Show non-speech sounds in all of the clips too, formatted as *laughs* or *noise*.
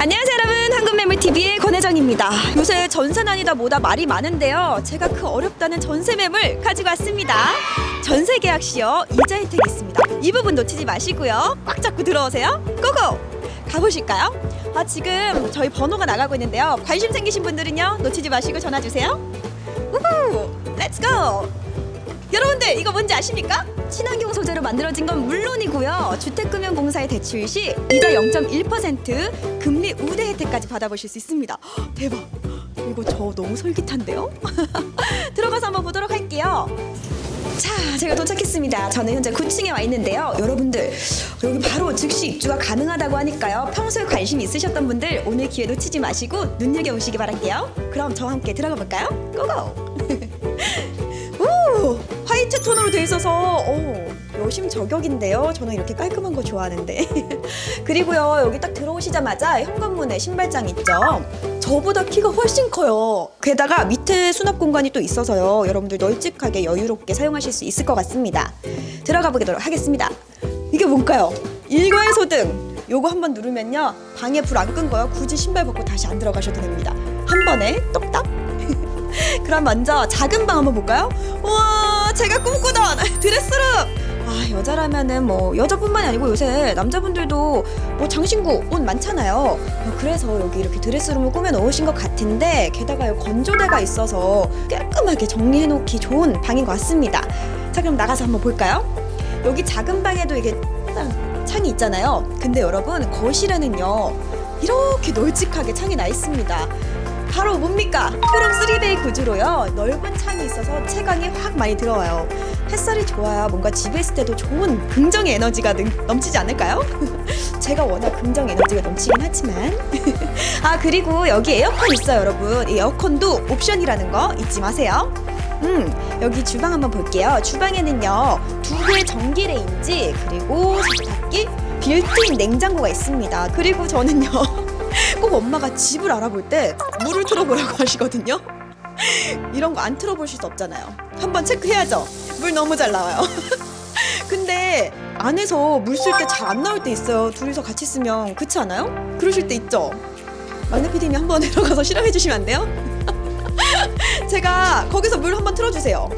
안녕하세요 여러분. 한국매물TV의 권혜정입니다. 요새 전세는 아니다 뭐다 말이 많은데요. 제가 그 어렵다는 전세매물 가지고 왔습니다. 전세 계약 시요 이자 혜택이 있습니다. 이 부분 놓치지 마시고요. 꽉 잡고 들어오세요. 고고! 가보실까요? 아 지금 저희 번호가 나가고 있는데요. 관심 생기신 분들은요 놓치지 마시고 전화 주세요. 우후! 렛츠고 여러분들 이거 뭔지 아십니까? 친환경 소재로 만들어진 건 물론이고요. 주택금융공사의 대출 시 이자 0.1% 금리 우대 혜택까지 받아보실 수 있습니다. 헉, 대박. 이거 저 너무 솔깃한데요? *laughs* 들어가서 한번 보도록 할게요. 자, 제가 도착했습니다. 저는 현재 9층에 와 있는데요. 여러분들, 여기 바로 즉시 입주가 가능하다고 하니까요. 평소에 관심 있으셨던 분들 오늘 기회 놓치지 마시고 눈여겨보시기 바랄게요. 그럼 저와 함께 들어가 볼까요? 고고! *laughs* 오 화이트 톤으로 돼 있어서 오, 여심 저격인데요. 저는 이렇게 깔끔한 거 좋아하는데. *laughs* 그리고요 여기 딱 들어오시자마자 현관문에 신발장 있죠. 저보다 키가 훨씬 커요. 게다가 밑에 수납 공간이 또 있어서요. 여러분들 널찍하게 여유롭게 사용하실 수 있을 것 같습니다. 들어가 보도록 하겠습니다. 이게 뭘까요? 일괄 소등. 요거 한번 누르면요 방에 불 안 끈 거요. 굳이 신발 벗고 다시 안 들어가셔도 됩니다. 한 번에 똑딱 *laughs* 그럼 먼저 작은 방 한번 볼까요? 우와 제가 꿈꾸던 *laughs* 드레스룸! 아 여자라면은 뭐 여자뿐만이 아니고 요새 남자분들도 뭐 장신구 옷 많잖아요. 어, 그래서 여기 이렇게 드레스룸을 꾸며 놓으신 것 같은데 게다가 건조대가 있어서 깔끔하게 정리해 놓기 좋은 방인 것 같습니다. 자 그럼 나가서 한번 볼까요? 여기 작은 방에도 이게 딱 창이 있잖아요. 근데 여러분 거실에는요 이렇게 널찍하게 창이 나 있습니다 바로 뭡니까? 푸름 3베이 구조로요. 넓은 창이 있어서 채광이 확 많이 들어와요. 햇살이 좋아야 뭔가 집에 있을 때도 좋은 긍정의 에너지가 능- 넘치지 않을까요? *laughs* 제가 워낙 긍정 에너지가 넘치긴 하지만 *laughs* 아 그리고 여기 에어컨 있어요 여러분 이 에어컨도 옵션이라는 거 잊지 마세요 음 여기 주방 한번 볼게요 주방에는요 두 개의 전기 레인지 그리고 세탁기 빌트인 냉장고가 있습니다 그리고 저는요 *laughs* 꼭 엄마가 집을 알아볼 때 물을 틀어보라고 *laughs* 하시거든요. 이런 거 안 틀어보실 수 없잖아요. 한번 체크해야죠. 물 너무 잘 나와요. *laughs* 근데 안에서 물 쓸 때 잘 안 나올 때 있어요. 둘이서 같이 쓰면 그렇지 않아요? 그러실 때 있죠. 막내 PD님 한번 *laughs* 들어가서 실험해 주시면 안 돼요? 제가 거기서 물 한번 틀어주세요.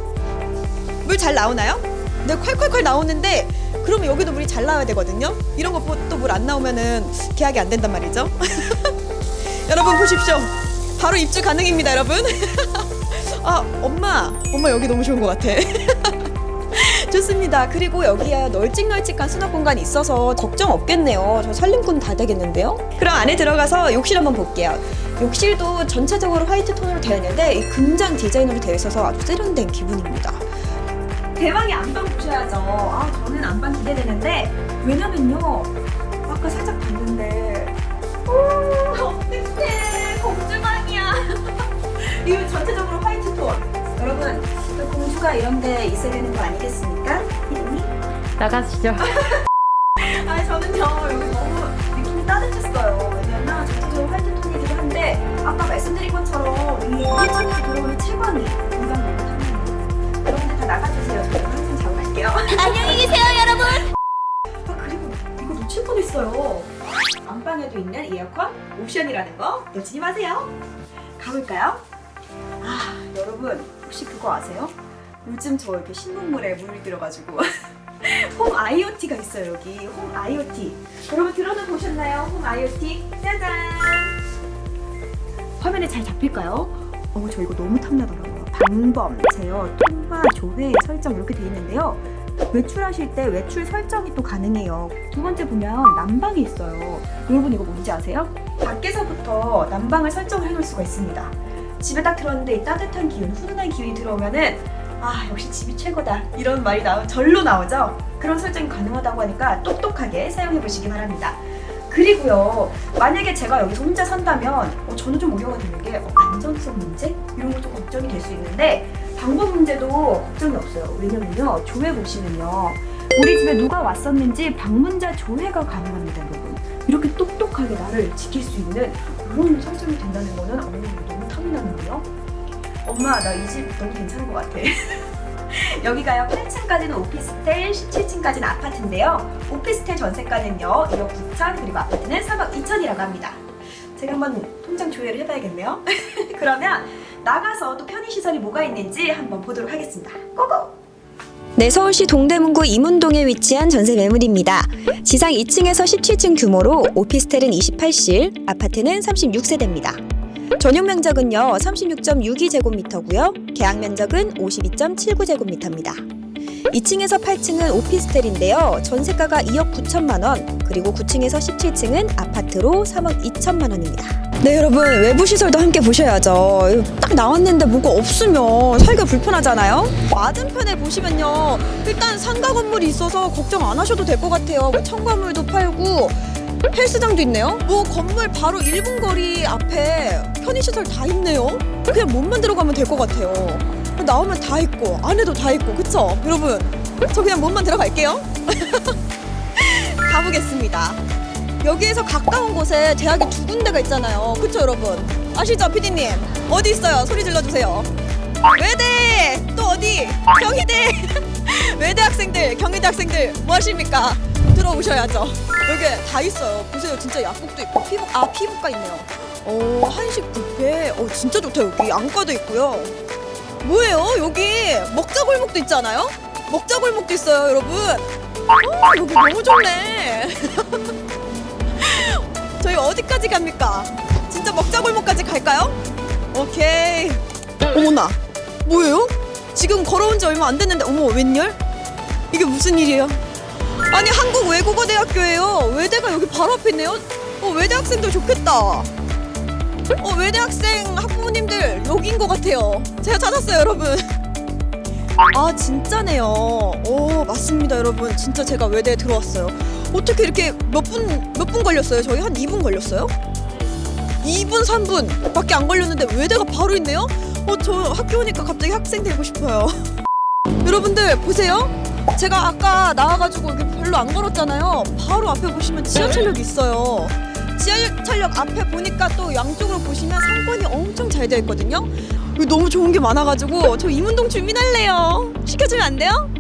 물 잘 나오나요? 네, 콸콸콸 나오는데 그러면 여기도 물이 잘 나와야 되거든요. 이런 거 또 물 안 나오면은 계약이 안 된단 말이죠. 여러분 보십시오. 바로 입주 가능입니다, 여러분. *laughs* 아, 엄마, 엄마 여기 너무 좋은 것 같아. *laughs* 좋습니다. 그리고 여기에 널찍널찍한 수납 공간이 있어서 걱정 없겠네요. 저 살림꾼 다 되겠는데요? 그럼 안에 들어가서 욕실 한번 볼게요. 욕실도 전체적으로 화이트 톤으로 되어 있는데 이 금장 디자인으로 되어 있어서 아주 세련된 기분입니다. 대박의 안방 보셔야죠. 아, 저는 안방 기대되는데 왜냐면요. 아까 살짝 있어야 되는 거 아니겠습니까? 피디님? 나가시죠. *laughs* 아, 저는요. 여기 너무 느낌이 따뜻했어요. 왜냐면 전체적으로 화이트 톤이기도 한데 아까 말씀드린 것처럼 이 일찍 들어오는 채광이 이방 너무 탐나요. 여러분들 다 나가주세요. 저는 항상 자고 갈게요. 안녕히 계세요, 여러분. *laughs* 아 그리고 이거 놓칠 뻔했어요. 안방에도 있는 에어컨 옵션이라는 거 놓치지 마세요. 가볼까요? 아 여러분 혹시 그거 아세요? 요즘 저 이렇게 신문물에 물이 들어가지고 *laughs* 홈 IoT가 있어요 여기 홈 IoT 여러분 들어는 보셨나요? 홈 IoT 짜잔 화면에 잘 잡힐까요? 어, 저 이거 너무 탐나더라고요. 방범, 제어, 통화, 조회, 설정 이렇게 돼 있는데요. 외출하실 때 외출 설정이 또 가능해요. 두 번째 보면 난방이 있어요. 여러분 이거 뭔지 아세요? 밖에서부터 난방을 설정을 해놓을 수가 있습니다. 집에 딱 들었는데 이 따뜻한 기운, 훈훈한 기운이 들어오면은 아 역시 집이 최고다 이런 말이 나오 절로 나오죠. 그런 설정이 가능하다고 하니까 똑똑하게 사용해 보시기 바랍니다. 그리고요 만약에 제가 여기서 혼자 산다면 어, 저는 좀 우려가 되는 게 어, 안전성 문제 이런 거좀 걱정이 될 수 있는데 방법 문제도 걱정이 없어요. 왜냐면요 조회 보시면요 우리 집에 누가 왔었는지 방문자 조회가 가능합니다, 여러분. 이렇게 똑똑하게 나를 지킬 수 있는 그런 설정이 된다는 거는 어, 너무 탐이 나는데요. 엄마 나 이 집 너무 괜찮은 것 같아. *laughs* 여기가요 8층까지는 오피스텔, 17층까지는 아파트인데요. 오피스텔 전세가는요 2억 9천 그리고 아파트는 3억 2천이라고 합니다. 제가 한번 통장 조회를 해봐야겠네요. *laughs* 그러면 나가서 또 편의시설이 뭐가 있는지 한번 보도록 하겠습니다. 고고! 네, 서울시 동대문구 이문동에 위치한 전세 매물입니다. 지상 2층에서 17층 규모로 오피스텔은 28실, 아파트는 36세대입니다. 전용 면적은요 36.62제곱미터고요. 계약 면적은 52.79제곱미터입니다. 2층에서 8층은 오피스텔인데요. 전세가가 2억 9천만 원, 그리고 9층에서 17층은 아파트로 3억 2천만 원입니다. 네 여러분 외부 시설도 함께 보셔야죠. 딱 나왔는데 뭐가 없으면 살기가 불편하잖아요. 맞은편에 보시면요 일단 상가 건물이 있어서 걱정 안 하셔도 될 것 같아요. 뭐 청과물도 팔고 헬스장도 있네요. 뭐 건물 바로 1분 거리 앞에 편의시설 다 있네요. 그냥 몸만 들어가면 될 것 같아요. 나오면 다 있고 안에도 다 있고 그쵸 여러분? 저 그냥 몸만 들어갈게요. *laughs* 가보겠습니다. 여기에서 가까운 곳에 대학이 두 군데가 있잖아요. 그쵸 여러분? 아시죠 피디님? 어디 있어요? 소리 질러주세요. 외대 또 어디? 경희대 *laughs* 외대 학생들 경희대 학생들 뭐 하십니까? 들어오셔야죠. 여기 다 있어요. 보세요 진짜 약국도 있고 피부 아 피부과 있네요. 어 한식 뷔페 어 진짜 좋다 여기 안과도 있고요. 뭐예요 여기 먹자 골목도 있잖아요. 먹자 골목도 있어요 여러분. 어 여기 너무 좋네. *laughs* 저희 어디까지 갑니까? 진짜 먹자 골목까지 갈까요? 오케이. 어머나, 뭐예요? 지금 걸어온 지 얼마 안 됐는데, 어머, 웬열? 이게 무슨 일이에요? 아니, 한국 외국어 대학교예요. 외대가 여기 바로 앞에 있네요. 어, 외대 학생들 좋겠다. 어, 외대 학생 학부모님들 여기인 것 같아요. 제가 찾았어요, 여러분. 아, 진짜네요. 오, 맞습니다, 여러분. 진짜 제가 외대에 들어왔어요. 어떻게 이렇게 몇 분, 몇 분 걸렸어요? 저희 한 2분 걸렸어요? 2분, 3분 밖에 안 걸렸는데 외대가 바로 있네요? 어, 저 학교 오니까 갑자기 학생 되고 싶어요. *laughs* 여러분들, 보세요. 제가 아까 나와가지고 별로 안 걸었잖아요. 바로 앞에 보시면 지하철역이 있어요. 지하철역 앞에 보니까 또 양쪽으로 보시면 상권이 엄청 잘 되어 있거든요. 여기 너무 좋은 게 많아가지고 저 이문동 주민할래요. 시켜주면 안 돼요?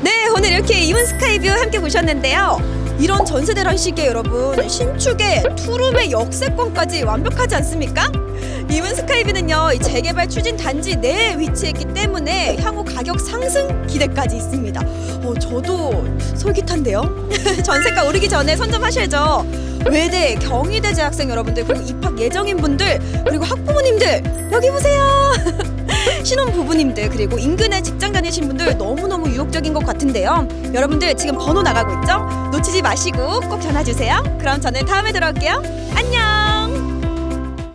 네, 오늘 이렇게 이문 스카이뷰 함께 보셨는데요. 이런 전세대란 시기에 여러분 신축의 투룸의 역세권까지 완벽하지 않습니까? 이문 스카이뷰는요 이 재개발 추진 단지 내에 위치했기 때문에 향후 가격 상승 기대까지 있습니다. 어, 저도 솔깃한데요. *laughs* 전세가 오르기 전에 선점하셔야죠. 외대, 경희대 재학생 여러분들 그리고 입학 예정인 분들 그리고 학부모님들 여기 보세요. *laughs* 신혼 부부님들 그리고 인근에 직장 다니신 분들 너무너무 유혹적인 것 같은데요. 여러분들 지금 번호 나가고 있죠? 놓치지 마시고 꼭 전화 주세요. 그럼 저는 다음에 들어올게요. 안녕.